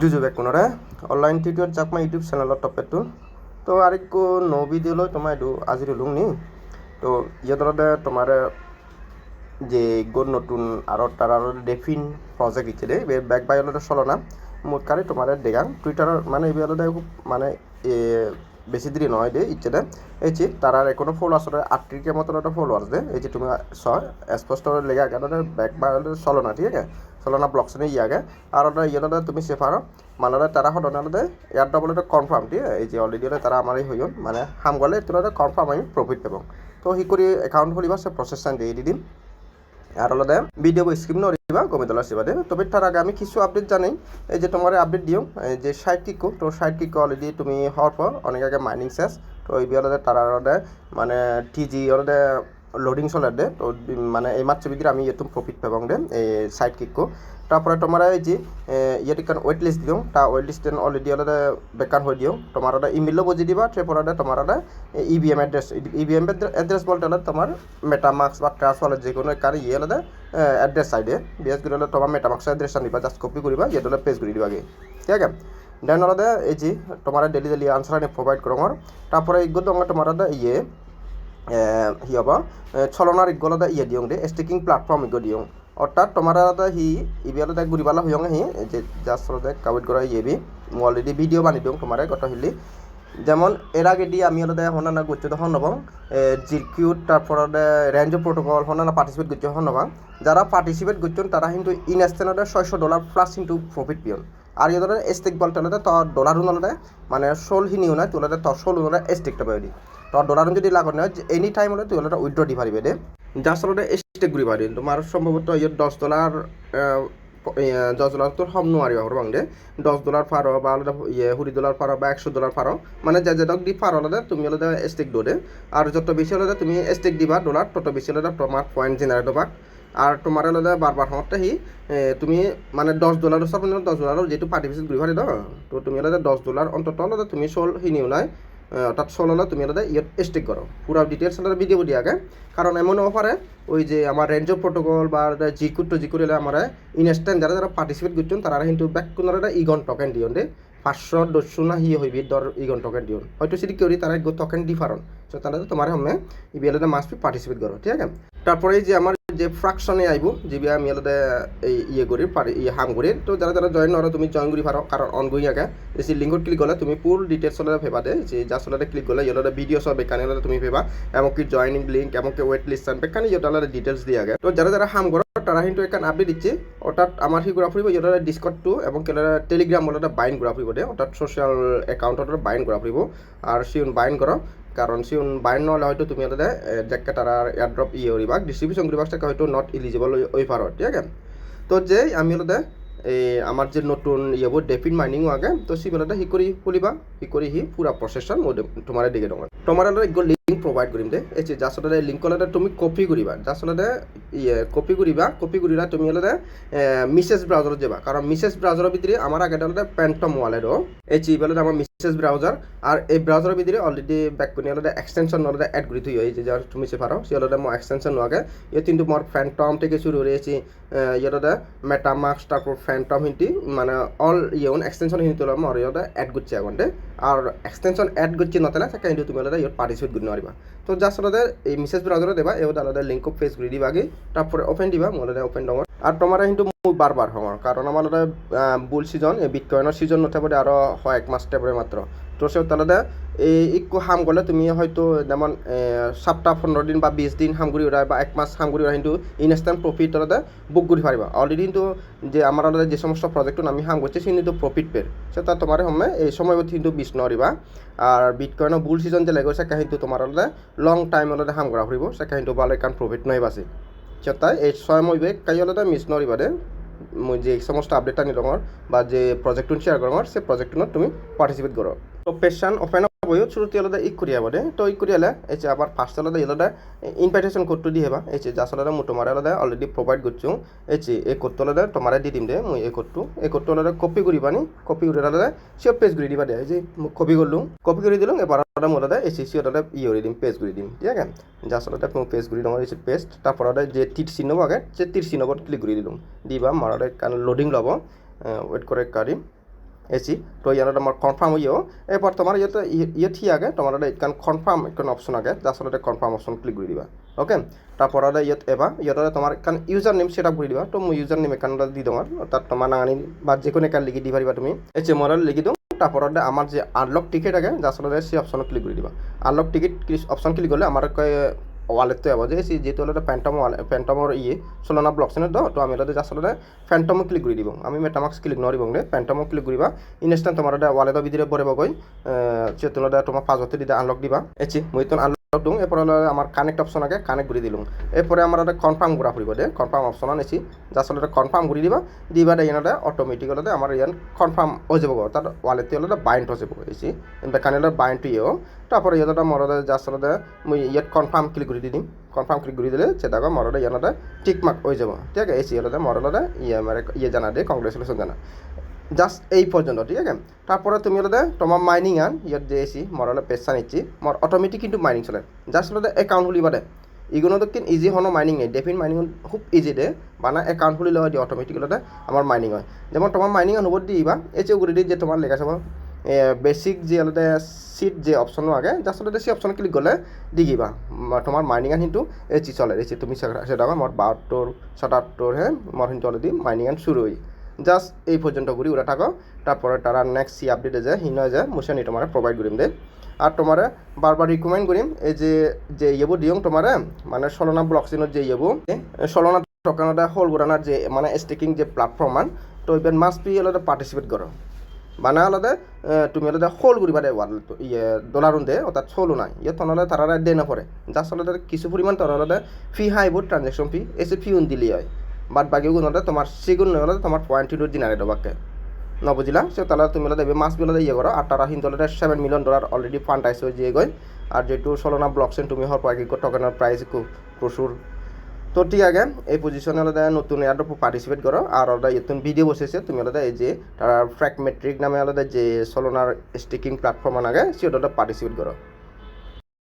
কোনৰে online tutor যাক মই YouTube চেনেলত টপেটো তো আরেকো ন ভিডিও লৈ তোমাৰ এইটো আজি লুং নি। তো ইয়াতে তোমার যে গড নতুন আৰু তার আৰু ডেফিন প্রজেক্ট ইচ্ছে দে ব্যাক বাই অলরে চলো না। মোট কারে তোমার দেখাং। টুইটার মানে এবার মানে বেশি দেরি নয় দে ইচ্ছে দে এই যে, তার কোনো ফলোয়ার্স আটটিকে মতন একটা ফলোয়ার্স দে এই যে, তুমি স স্পষ্ট লেগে আগে ব্যাক বাই চলো না, ঠিক আছে? চলো না ব্লকসনে ইয়াগে আর ওটা ইয়েটা তুমি সেফার মানে তারা সদনালতে ইয়াত ডাবলতে কনফার্ম ঠিক আছে? এই যে অলরেডি তারা আমার এই হইন মানে হাম গলে, তোরা কনফার্ম আমি প্রফিট পাবো তো সি কৰি একাউণ্ট খুলিবা, সে প্ৰচেছান দিয়ে দি দিম। আর আলাদা ভিডিও স্ক্রিপ কমে দলা সেবা দেবে তবে তার আগে আমি কিছু আপডেট জানাই। এই যে তোমার আপডেট দিও যে সাইট কিকো তো সাইট কিকো অলরেডি তুমি হওয়ার পর অনেক আগে মাইনিং শেষ। তো এই বিয়ে তারা মানে টিজি আলাদা লোডিং চলে দে তো মানে এই মাত্র বিদির আমি ইয়ে প্রফিট পাবং এই সাইট কিকো তারপরে তোমার এই যে ইয়ে কারণ ওয়েট লিস্ট দিও, তা ওয়েট লিস্ট অলরেডি আলাদা বেকার হয়ে দিও। তোমার ওটা ইমেলও বুঝি দিবা, তারপর ওটা তোমার ওটা ইভিএম অ্যাড্রেস ইভিএম অ্যাড্রেস বলতে হলে তোমার মেটামাক্স বা ট্রান্স ওয়ালেট যে কোনো কার ইয়ে আলাদা অ্যাড্রেস সাইডে বিএস করে হলে তোমার মেটামাক্স অ্যাড্রেস দিবা জাস্ট কপি করিবা ইয়ে হলে পেজ করে দিবা আগে। ঠিক আছে? দেন আলাদা এই যে, তোমার ডেলি ডেলি আনসার আমি প্রোভাইড করো তারপরে এগুলো তোমার ইয়ে হি হ'ব? চলনার ইগলতে ইয়ে দিওঁ দে ষ্টিকিং প্ল্যাটফর্ম ইগো দিওঁ অর্থাৎ তোমার হি ইবিয়ালতে ঘুরিবালা হইয়ং হি যে জাস্ট কাউট করা ইয়েবি মু অলরেডি ভিডিও বানি দিওঁ তোমার গত হিলি যেমন এর আগে দিয়ে আমি আলাদা হনানা গুচ্ছ তখন নবং জিরকিউট তারপর রেঞ্জ প্রোটোকল হনানা পার্টিসিপেট গুচ্ছ হন নবাং। যারা পার্টিসিপেট গুচ্ছন তারা কিন্তু ইনস্ট্যান্টে ছয়শো ডলার প্লাস কিন্তু প্রফিট পিয়ন। আর ইয়ে স্টেক বলতে হলে তো ডলার উনলে মানে সোল হিনিও নাই তোলে তো সোল উনলে স্টেকটা পাই দি তো ডলার যদি লাগত নয় এনি টাইম হলে তুই হলে উইথড্র দি পারিবে দে যার আচলতে স্টেক ঘুরি পারি তোমার সম্ভবত ইয়ে দশ ডলার দশ ডলার তোর সম নোৱাৰিব সৰু দে দহ ডলার ফাৰ বা ইয়ে ষাঠি ডলার ফাৰ বা একশো ডলার ফাৰ মানে যে যেটক দি ফাৰ হলে তুমি হলে দো দে আর যত বেশি হলে তুমি স্টেক দিবা ডলার তত বেশি হলে তোমার পয়েন্ট জেনারেট হবা। আর তোমার হলে বারবার সময়তে সি তুমি মানে দহ ডলাৰৰ চব দহ ডলাৰৰ যিটো পাৰ্টিফিচিয়েট ঘূৰি ফাৰি ন তো তুমি হলে দহ ডলাৰ অন্তত হলে তুমি চল সিনিও নাই। অর্থাৎ ষোলো তুমি ইয়ে স্টিক করো। পুরো ডিটেলস আলাদা ভিডিও দিয়ে আগে কারণ এমন অফারে ওই যে আমার রেঞ্জ অফ প্রোটোকল বা জিকুট তো জিকুট এলে আমার ইনস্ট্যান্ট যারা যারা পার্টিসিপেট করছেন তারা কিন্তু ব্যাক কোনো একটা ইগন টোকেন দিও দে। পাঁচশো দশশো না হিয়ে হইবি দর ইগন টোকেন দিও হয়তো সেটি কেউ তারা টোকেন ডিফারেন্ট সো তাহলে তোমার হমে ইবিএলতে মাস্ট পার্টিসিপেট করো ঠিক আছে? তারপরে যে আমার যে ফ্রাকশনে আইব, যে বি আমি আলাদা এই ইয়ে করি, পারি ইয়ে হাম করি, তো যারা যারা জয়েন নর তুমি জয়েন করি পারো কারণ অনগোয়িং আগে। যে লিঙ্কত ক্লিক করলে তুমি ফুল ডিটেলস হলে ভেবা দে যে যা আসলে ক্লিক করলে ইয়ে ভিডিও সব বেকানি হলে তুমি ভেবা, এমনকি জয়নিং লিঙ্ক এমনকি ওয়েট লিস্ট বেকানি ইয়ে হলে ডিটেলস দিয়ে আগে। তো যারা যারা হাম করো তারা কিন্তু এখান আপডেট দিচ্ছে অর্থাৎ আমার সি ঘূৰা ফুৰিব ইহঁতৰ ডিস্কটটো এবং টেলিগ্রাম বলে বাইন ঘূৰা ফুৰিব দে অর্থাৎ সোশ্যাল একাউন্টত বাইন ঘূৰা ফুৰিব আর সিউন বাইন করো কারণ সিউন বাইন নহ'লে হয়তো তুমি ইয়াতে জেকে তারা এয়ারড্রপ ইয়ে করিবা ডিস্ট্রিবিউশন করিবা তাকে হয়তো নট ইলিজিবল ওই পারো ঠিক আছে? তো যে আমি হলে এই আমার যে নতুন ইয়েব ডেফিন মাইনিং আগে, তো সিবেলাতে হি কৰি খুলিবা হি কৰি হি পুরা প্রসেসন তোমার দিকে তোমার তোমার লিঙ্ক প্রোভাইড কৰিম দে, এই যার সাথে লিঙ্ক হলে তুমি কপি করিবা যার সাথে ইয়ে কপি করিবা কপি করিলা তুমি হলে মিসেস ব্রাউজার যাবা কারণ মিসেস ব্রাউজারের ভিতরে আমার আগে হলে প্যান্টম ওয়ালেটও এই চিবেলে আমার মিসেস ব্রাউজার আর এই ব্রাউজারের ভিতরে অলরেডি ব্যাক করে হলে এক্সটেনশন হলে অ্যাড করে থই এই যে যার তুমি সে পারো সে হলে মো এক্সটেনশন আগে ইয়ে কিন্তু মোর ফ্যান্টম থেকে শুরু ইয়ে হলে মেটামাক্স তারপর ফ্যান্টম হিন্টি মানে অল ইয়ে এক্সটেনশন হিন্টি হলে মোর ইয়ে অ্যাড করছে এখন আর এক্সটেনশন অ্যাড করছে নতলে তাকে কিন্তু তুমি হলে ইয়ে পার্টিসিপেট করে নেওয়া তো যার সাথে এই মিসেস ব্রাউজারে দেবা এও আলাদা লিঙ্ক ফেস করে দিবা আগে তারপরে ওপেন দিবা মোলে ওপেন ডঙর আর তোমার কিন্তু মোৰ বাৰবাৰ সময় কাৰণ আমাৰ তাতে বুল ছিজন এই বিটকইনৰ ছিজন নথাকোঁতে আৰু হয় এক মাস টেবৰে মাত্ৰ। তো সে তাহলে এই একটু হাম করলে তুমি হয়তো যেমন সপ্তাহ পনেরো দিন বা বিশ দিন হাম করে ওরা বা এক মাস হাম করে ওরা কিন্তু ইনস্ট্যান্ট প্রফিট তাহলে বুক করে পারিবা অলরেডি কিন্তু যে আমার যে সমস্ত প্রজেক্ট আমি হাম করছি সে কিন্তু প্রফিট পের সেটা তোমার সময় এই সময় কিন্তু বিশ নরিবা আর বিটকয়েনৰ বুল ছিজন যে লাগে সেটা কিন্তু তোমার লং টাইম হলে হাম করা ফুরিব সেটা কিন্তু ভালো কারণ প্রফিট নয় বাসে চেতাই এই ছয় মই বেগ কাই হলে মিছ নৰিবা দে মই যে সমস্ত আপডেট আনি ৰঙৰ বা যে প্ৰজেক্টটো শ্বেয়াৰ কৰোঁ সেই প্ৰজেক্টটোত তুমি পাৰ্টিচিপেট কৰ তো পেশান অফেন বইও শুরুতে আলাদা ইক করি আবাদে তো ইক করি আলে, এই যে আবার ফার্স্ট আলাদা আলাদা ইনভাইটেশন কোডটো দি হেবা এই যে যাস আলাদা মু তোমার আলাদা অলরেডি প্রোভাইড করছ এই যে এই কোডটো আলাদা তোমার দি দিম দে মুই এই কোডটো এই কোডটো আলাদা কপি করিবানি কপি করে আলাদা সিও পেজ করে দিবা দে এই যে কপি করলু কপি করে দিলুম এবার আলাদা মু আলাদা, এই সিও আলাদা ই করে দিম পেজ করে দিম। ঠিক আছে? যাস আলাদা মু পেজ করে দিম, এই পেস্ট তারপর আলাদা যে তীর চিহ্ন আগে যে তীর চিহ্ন ক্লিক করে দিলুম দিবা মারাদা কারণ লোডিং লব। ওয়েট করে কারি এসি তো ইয়ানোর আমার কনফার্ম হইও এরপর তোমার ইয়েতে ইয়ে ঠিক আগে তোমার এখান কনফার্ম একখান অপশন আগে। যার সাথে কনফার্ম অপশন ক্লিক করে দিবা। ওকে তারপর ইয়ত এবার ইয়তে তোমার এখান ইউজার নেম সেট আপ করে দিবা। তো মই ইউজার নেম এখান দি তোমার তার তোমার নাঙানি বা যে কোনো এখান লিখি দি পারিবা তুমি। এই যে মরাল লিখি দিও তারপর আমার যে আনলক টিকেট আগে যার সেই অপশন ক্লিক করে দিবা। আনলক টিকেট অপশন ক্লিক করলে আমার ওয়ালেট তো যে সি যেহেতু হলো ফ্যান্টম ফ্যান্টমর ইয়ে সোলানা ব্লকসেনের তো তো আমি হলো যার সাথে ফ্যান্টমো ক্লিক করে দিব। আমি মেটামাক্স ক্লিক নরিব রে ফ্যান্টমো ক্লিক করিবা। ইনস্ট্যান্ট তোমার ওয়ালেটৰ ভিতরে পরে গই চেতন তোমার পাঁচতে দিতে আনলক দিবা। এচি মই তো আনলক দিওঁ, এরপরে হলো আমার কানেক্ট অপশন আগে কানেক্ট করে দিলাম এরপরে আমার একটা কনফার্ম করা ফুরিব দে কনফার্ম অপশন আনিছি যার সাথে কনফার্ম করে দিবা দিবা, দে ইয়ানতে অটোমেটিক হলে আমার ইয়ান কনফার্ম হয়ে যাব। তার ওয়ালেটটি হলে বাইন্ড হয়ে যাব এসি কানেক্ট বাইন্ড ইয়েও তারপরে ইয়াতে মরদে যার সাথে মুই ইয়াত কনফার্ম ক্লিক করে দিম। কনফার্ম ক্লিক করে দিলে সেটাকে মরদে ইয়ানতে টিক মার্ক হয়ে যাব। ঠিক আছে এসি হলে মরদে ইয়ে মানে ইয়ে জানা দে কংগ্রেচুলেশন জানা। জাস্ট এই পর্যন্ত ঠিক আছে তারপরে তুমি হলে তোমার মাইনিং আন ইয়াত যে এসি মর হলে পেশা নিচ্ছি মর অটোমেটিক কিন্তু মাইনিং চলে জাস্ট হলে একাউন্ট খুলিবা দে তো কিন ইজি হনো মাইনিং নেই ডেফিন মাইনিং খুব ইজি দে বানা একাউন্ট খুলি লওয়া দিয়ে অটোমেটিক হলে আমার মাইনিং হয় যেমন তোমার মাইনিং আন হব দিবা এই যে উগুলি যে তোমার লেখা চাব বেসিক যে আলাদা সিট যে অপশন আগে জাস্ট আলাদা সেই অপশন ক্লিক করলে দিগিবা তোমার মাইনিং আন কিন্তু এচি চলে এচি তুমি সেটা মোট বাহাত্তর সাতাত্তর হ্যাঁ মোট কিন্তু অলরেডি মাইনিং আন শুরু হই জাস্ট এই পর্যন্ত ঘুরি ওরা থাকো। তারপরে তারা নেক্সট সি আপডেটে যায় হিন যে মুছে নি তোমার প্রোভাইড করিম দে। আর তোমার বারবার রিকমেন্ড করিম, এই যে যে ইয়েবো দিওঁ তোমার মানে সলনা ব্লকচেইনত যে ইয়েবো, সলনা টকানতে হোল গুড়ানার যে মানে স্টেকিং যে প্ল্যাটফর্ম মান, তো ইভেন মাস্ট বি আলাদা পার্টিসিপেট করো। মানে আলাদা তুমি আলাদা হোল করিবা দে, ওয়াল ইয়ে ডলারুন দে অর্থাৎ সোলো নাই। ইয়ে তনলে তারা দে নপরে যার আলাদা কিছু পরিমাণ আলাদা ফি হাইব ট্রানজেকশন ফি এসে ফি উন দিলি হয়। বাদ বাকি গুণতে তোমার সেগুন হলে তোমার পয়েন্ট টু জেনারেট বাকে নবুঝিলা সে তাহলে তুমি দেবে মাস বিলে ইয়ে করো আর তারা হলে seven million dollar already fund আইসে যে গই আর যেটু সলনা ব্লকচেন তুমি হওয়ার পর টকেনের প্রাইস প্রচুর। তো ঠিক আছে, এই পজিশনে হলে নতুন এয়ারড্রপ পার্টিসিপেট করো, আর ওটা নতুন ভিডিও বসেছে, তুমি হলে এই যে তার ফ্র্যাক মেট্রিক নামে হলে যে সলোনার স্টিকিং প্ল্যাটফর্ম আগে সেটা পার্টিসিপেট করো।